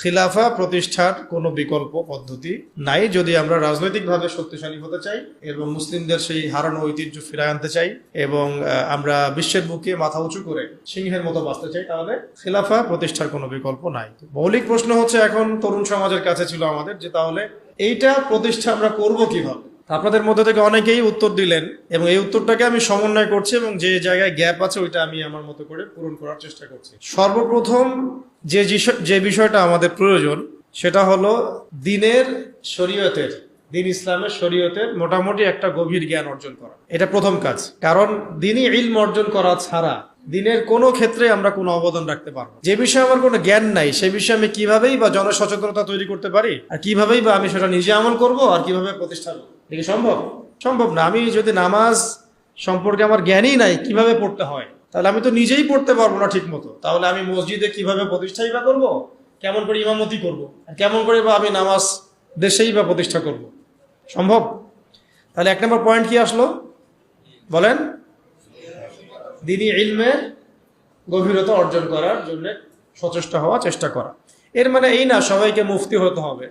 খিলাফা প্রতিষ্ঠার কোনো বিকল্প পদ্ধতি নাই। যদি আমরা রাজনৈতিকভাবে শক্তিশালী হতে চাই এবং মুসলিমদের সেই হারানো ঐতিহ্য ফিরায় আনতে চাই এবং আমরা বিশ্বের বুকে মাথা উঁচু করে সিংহের মতো বাঁচতে চাই, তাহলে খিলাফা প্রতিষ্ঠার কোনো বিকল্প নাই। মৌলিক প্রশ্ন হচ্ছে, এখন তরুণ সমাজের কাছে ছিল আমাদের যে তাহলে এইটা প্রতিষ্ঠা আমরা করব কীভাবে? আপনাদের মধ্যে থেকে অনেকেই উত্তর দিলেন এবং এই উত্তরটাকে আমি সমন্বয় করছি এবং যে জায়গায় গ্যাপ আছে ওইটা আমি আমার মতো করে পূরণ করার চেষ্টা করছি। সর্বপ্রথম যে যে বিষয়টা আমাদের প্রয়োজন, সেটা হলো দিনের শরীয়তের, দিন ইসলামের শরীয়তের মোটামুটি একটা গভীর জ্ঞান অর্জন করা। এটা প্রথম কাজ। কারণ দিনই ইলম অর্জন করা ছাড়া দিনের কোনো ক্ষেত্রে আমরা কোনো অবদান রাখতে পারব যে বিষয়ে আমার কোনো জ্ঞান নাই, সে বিষয়ে আমি কিভাবেই বা জনসচেতনতা তৈরি করতে পারি? আর কিভাবেই বা আমি সেটা নিজে আমল করব? আর কীভাবে প্রতিষ্ঠা করব? কি সম্ভব? সম্ভব না। আমি যদি নামাজ সম্পর্কে আমার জ্ঞানই নাই, কীভাবে পড়তে হয়? তাহলে আমি তো নিজেই পড়তে পারব না ঠিক মতো তাহলে আমি মসজিদে কীভাবে প্রতিষ্ঠাই বা করব? কেমন করে ইমামতি করব? কেমন করে বা আমি নামাজ দেশেই বা প্রতিষ্ঠা করব? সম্ভব? তাহলে এক নম্বর পয়েন্ট কি আসলো? বলেন। দিনী ইলমে গভীরতা অর্জন করার জন্য সচেষ্ট হওয়া চেষ্টা করা। এর মানে এই না, সবাইকে মুফতি হতে হবে।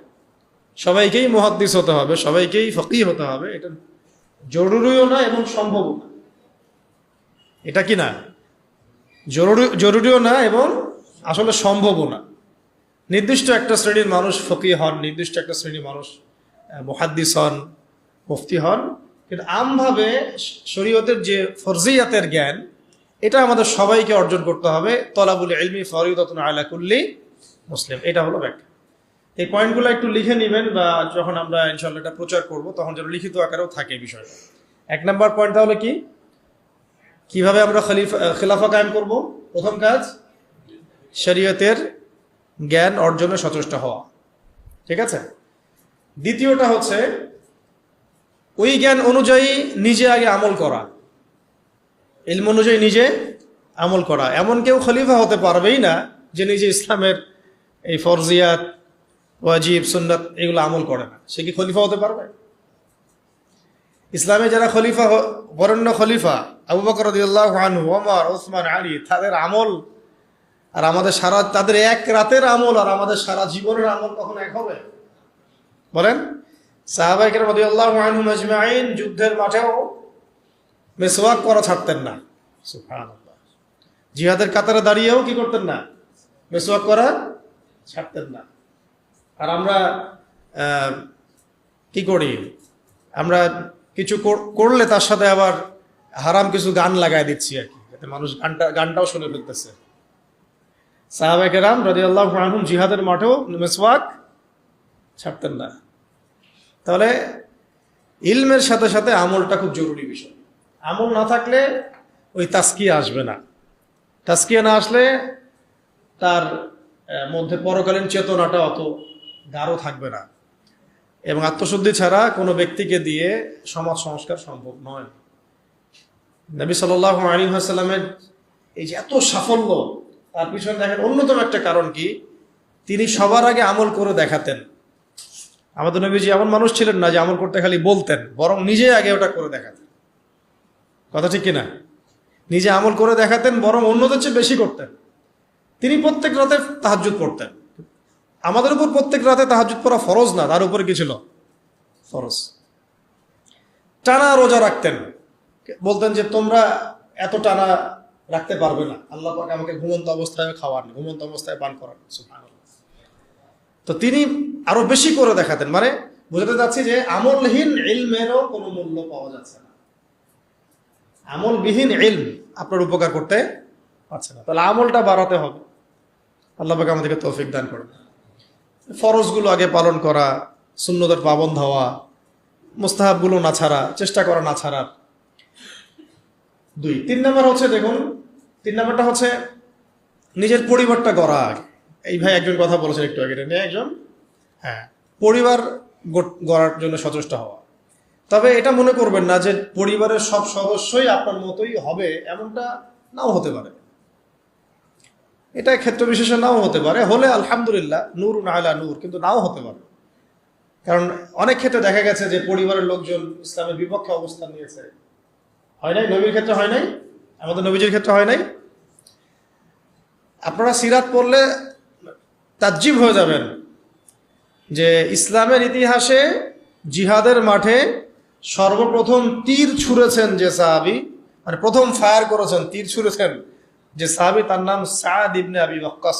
সবাইকেই মুহাদ্দিস হতে হবে, সবাইকেই ফকি হতে হবে, এটা জরুরিও না এবং সম্ভবও না। এটা কি না? জরুরি, জরুরিও না এবং আসলে সম্ভবও না। নির্দিষ্ট একটা শ্রেণির মানুষ ফকি হন, নির্দিষ্ট একটা শ্রেণির মানুষ মহাদ্দিস হন, মুফতি হন, কিন্তু আমভাবে শরীয়তের যে ফরজিয়াতের জ্ঞান, এটা আমাদের সবাইকে অর্জন করতে হবে। তলাবুল এলমি ফরিদতুন আলা কুল্লি মুসলিম, এটা হলো ব্যাখ্যা। এই পয়েন্টগুলো একটু লিখে নেবেন বা যখন আমরা ইনশাল্লাহ এটা প্রচার করব, তখন যেন লিখিত আকারেও থাকে বিষয়টা। এক নম্বর পয়েন্ট তাহলে কি? কীভাবে আমরা খলিফা খিলাফা কায়েম করব? প্রথম কাজ, শরীয়তের জ্ঞান অর্জনে সচেষ্ট হওয়া। ঠিক আছে? দ্বিতীয়টা হচ্ছে, ওই জ্ঞান অনুযায়ী নিজে আগে আমল করা। ইলম অনুযায়ী নিজে আমল করা। এমন কেউ খলিফা হতে পারবেই না যে নিজে ইসলামের এই ফরজিয়াত ওয়াজিব, সুন্নাত, এগুলো আমল করে না। সে কি খলিফা হতে পারবে? ইসলামে যারা খলিফা বরেণ্য খলিফা, আবু বকর রাদিয়াল্লাহু ওমর, ওসমান, আলী, তাদের আমল, আর আমাদের সারা, তাদের এক রাতের আমল, আর আমাদের সারা জীবনের আমল কখন এক হবে? বলেন। সাহাবাইকের মধ্যে আল্লাহ আনহু মাজমাইন যুদ্ধের মাঠেও মেসওয়াক করা ছাড়তেন না। জিহাদের কাতারে দাঁড়িয়েও কি করতেন না? মেসওয়াক করা ছাড়তেন না। আর আমরা কি করি? আমরা কিছু করলে তার সাথে আবার হারাম কিছু গান লাগাই দিচ্ছি আর কি, যাতে মানুষ গানটা, গানটাও শুনে ফেলতেছে। সাহাবাকে রাম রাজি আল্লাহ আনহুম জিহাদের মাঠেও মেসওয়াক ছাড়তেন না। তাহলে ইলমের সাথে সাথে আমলটা খুব জরুরি বিষয়। আমল না থাকলে ওই তাস্কিয়া আসবে না। তাস্কিয়া না আসলে তার মধ্যে পরকালীন চেতনাটা অত গাঢ় থাকবে না। এবং আত্মশুদ্ধি ছাড়া কোনো ব্যক্তিকে দিয়ে সমাজ সংস্কার সম্ভব নয়। নবী সাল আলী এই যে এত সাফল্য, তার পিছনে দেখেন অন্যতম একটা কারণ কি? তিনি সবার আগে আমল করে দেখাতেন। আমাদের নবীজি এমন মানুষ ছিলেন না যে আমল করতে খালি বলতেন, বরং নিজে আগে ওটা করে দেখাতেন। কথা ঠিক কিনা? নিজে আমল করে দেখাতেন, বরং অন্যদের চেয়ে বেশি করতেন। তিনি প্রত্যেক রাতে তাহাজুদ পড়তেন। আমাদের উপর প্রত্যেক রাতে তাহাজুদ পড়া ফরজ না, তার উপরে কি ছিল? ফরজ। টানা রোজা রাখতেন। বলতেন যে, তোমরা এত টানা রাখতে পারবে না। আল্লাহ আমাকে ঘুমন্ত অবস্থায় খাওয়ান, ঘুমন্ত অবস্থায় পান করান। তো তিনি আরও বেশি করে দেখাতেন। মানে বোঝাতে চাচ্ছি যে, আমলহীন ইলমেরও কোনো মূল্য পাওয়া যাচ্ছে না। আমলবিহীন ইলম আপনার উপকার করতে পারছে না। তাহলে আমলটা বাড়াতে হবে। আল্লাহ আমাদেরকে তৌফিক দান করবে ফরজগুলো আগে পালন করা শূন্যদের পাবন্ধ হওয়া, মুস্তাহাবগুলো না ছাড়া, চেষ্টা করা না ছাড়ার দুই, তিন নম্বর হচ্ছে, দেখুন, তিন নম্বরটা হচ্ছে, নিজের পরিবারটা গড়া এই ভাই একজন কথা বলেছেন একটু আগে নিয়ে একজন হ্যাঁ পরিবার গড়ার জন্য সচেষ্ট হওয়া। তবে এটা মনে করবেন না যে পরিবারের সব সদস্যই আপনার মতোই হবে, এমনটা নাও হতে পারে। এটা ক্ষেত্র বিশেষে নাও হতে পারে। হলে আলহামদুলিল্লাহ নূর নাহলা নূর, কিন্তু নাও হতে পারে। কারণ অনেক ক্ষেত্রে দেখা গেছে যে পরিবারের লোকজন ইসলামের বিপক্ষে অবস্থান নিয়েছে। হয় নাই? নবীর ক্ষেত্রে হয় নাই? আমাদের নবীজির ক্ষেত্রে হয় নাই? আপনারা সিরাত পড়লে তাজ্জিব হয়ে যাবেন যে ইসলামের ইতিহাসে জিহাদের মাঠে সর্বপ্রথম তীর ছুঁড়েছেন যে সাহাবি মানে প্রথম ফায়ার করেছেন, তীর ছুঁড়েছেন যে সাহাবি, তার নাম সাদ ইবনে আবি ওয়াক্কাস।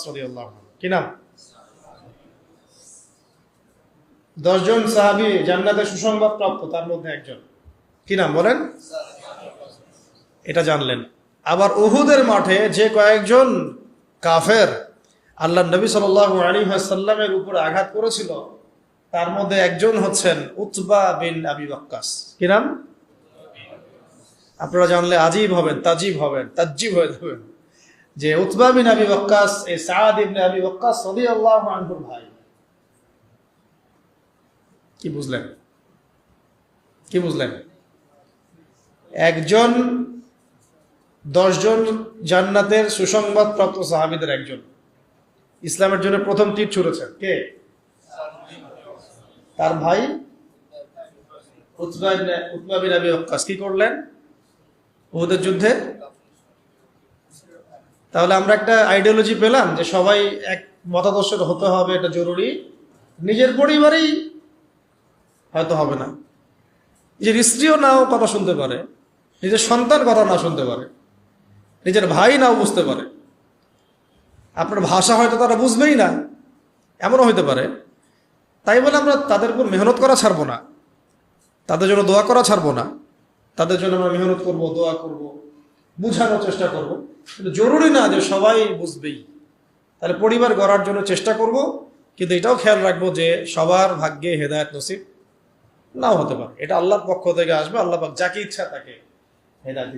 কি নাম? দশজন সাহাবি জান্নাতে সুসংবাদ প্রাপ্ত, তার মধ্যে একজন। কি নাম বলেন? এটা জানলেন। আবার উহুদের মাঠে যে কয়েকজন কাফের আল্লাহ নবী সাল আলী সাল্লামের উপর আঘাত করেছিল, তার মধ্যে একজন হচ্ছেন উতবা বিন আবি ওয়াক্কাস। কি নাম? আপনারা জানলে আজীব হবেন, তাজিব হবেন, তাজ্জিব হয়ে যাবেন। যে উতবা বিন আবি ওয়াক্কাস এই সাদ ইবনে আবি ওয়াক্কাস রাদিয়াল্লাহু আনহুর ভাই। কি বুঝলেন? কি বুঝলেন? একজন, দশজন জান্নাতের সুসংবাদ প্রাপ্ত সাহাবিদের একজন। ইসলামের জন্য প্রথম তীর ছুড়েছেন। কে? তার ভাই? উতবা বিন আবি ওয়াক্কাস। কি করলেন? উহুদের যুদ্ধে তাহলে আমরা একটা আইডিওলজি পেলাম যে সবাই এক মতাদর্শের হতে হবে, এটা জরুরি। নিজের পরিবারেই হয়তো হবে না। নিজের স্ত্রীও নাও কথা শুনতে পারে, নিজের সন্তান কথা না শুনতে পারে, নিজের ভাই নাও বুঝতে পারে। আপনার ভাষা হয়তো তারা বুঝবেই না, এমনও হইতে পারে। তাই বলে আমরা তাদের উপর মেহনত করা ছাড়বো না। তাদের জন্য দোয়া করা ছাড়বো না। তাদের জন্য আমরা মেহনত করব, দোয়া করব, বুঝানোর চেষ্টা করব। কিন্তু জরুরি না যে সবাই বুঝবেই। তাহলে পরিবার গড়ার জন্য চেষ্টা করব, কিন্তু এটাও খেয়াল রাখব যে সবার ভাগ্যে হেদায়ত নসিব নাও হতে পারে। এটা আল্লাহর পক্ষ থেকে আসবে, আল্লাহ যাকে ইচ্ছা তাকে হেদায়ত